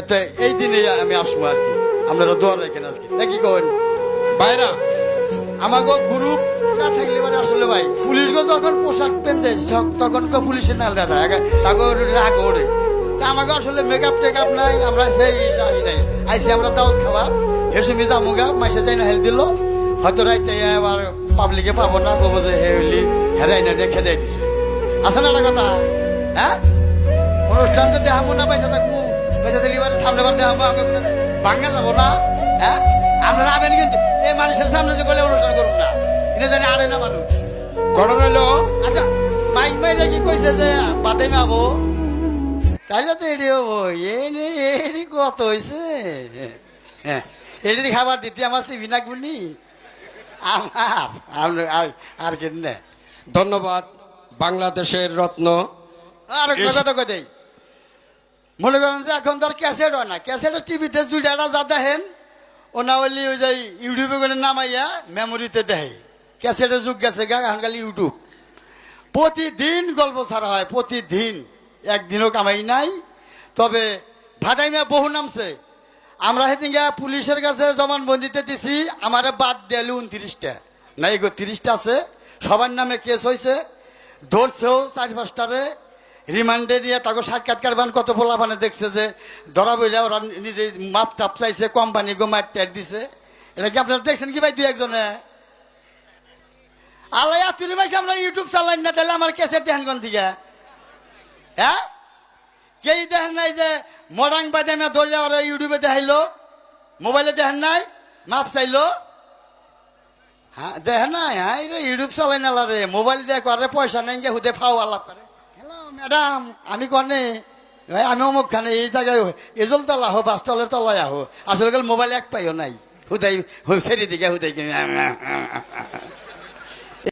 এতে এই দিনে আমি আসব আর কি। আপনারা দোয়া রাখেন আজকে। নাকি কবেন ভাইরা আমাকে গ্রুপ না থাকলে মানে আসলে ভাই, পুলিশ গো যখন পোশাক পেনতে তখন কো পুলিশের নাল দেখা তাকে রাগ ওড়ে। তা আমাকে আসলে মেকআপ টেকআপ নাই, আমরা সেই নাই। আইসি আমরা দাওয়াত খাবার। এসে মিজা মুগা মাইসে যাই না হেল দিল। হয়তো রাইতে আবার পাবলিকে পাবো না কবো যে হে হইলি হেরাই না রেখে দেয় দিছে। আছে না কথা? হ্যাঁ? অনুষ্ঠান যে দেখাবো না পয়সা থাকব সামনে বার যাব না হ্যাঁ? আপনারা আবেন কিন্তু এই মানুষের সামনে যে গেলে অনুষ্ঠান করুন না এটা জানি আরে না মানুষ। ঘটনা হলো? আচ্ছা মাইক মাইরে কি কইছে যে বাদে মাবো তাইলে তো এটি হব এনে এটি কত হয়েছে হ্যাঁ খাবার দিতে আমার সিবি না গুনি আমার আর আর কেন ধন্যবাদ বাংলাদেশের রত্ন। আর কথা কই দেই? মনে করেন যে এখন তো আর ক্যাসেট হয় না। ক্যাসেটের টিভিতে দুইটা যা দেখেন ও না হলে ওই যে ইউটিউবে করে নামাইয়া মেমোরিতে দেখে ক্যাসেটের যুগ গেছে গা, এখন খালি ইউটিউব প্রতিদিন গল্প ছাড়া হয়, প্রতিদিন। একদিনও কামাই নাই। তবে ভাদাইমা বহু নামছে। আমরা সেদিন গিয়া পুলিশের কাছে জবানবন্দিতে দিছি, আমারে বাদ দিয়ালি উনত্রিশটা। না, এগো তিরিশটা আছে। সবার নামে কেস হয়েছে ধরছেও চার পাঁচটারে। রিমান্ডে নিয়ে তাকে সাক্ষাৎকার বান, কত ফোলাফানে দেখছে যে, ধরা বইরা ওরা নিজে মাপ টাপ চাইছে, কোম্পানি গো মার ট্যাট দিছে। এটা কি আপনারা দেখছেন কি ভাই দুই একজনে? আল্লাহ আত্মীয় মাসে আমরা ইউটিউব চালাই না, তাহলে আমার কেসের দেখেন কোন দিকে? হ্যাঁ? কেই দেখেন নাই যে মরাং বাদে আমি ধরে ওরা ইউটিউবে দেখাইলো? মোবাইলে দেখেন নাই? মাপ চাইলো? হ্যাঁ দেখেন নাই? হ্যাঁ ইউটিউব চালাই না রে, মোবাইল করে পয়সা নেই হুদে ফাও আলাপ করে ম্যাডাম, আমি কনে? ভাই আমি অমুক খানে, এই জায়গায় এজল তলা আহো বাসতলের তলায় আহো। আসলে মোবাইল এক পাইও নাই। হুদাই সেরি দিকে হুদাই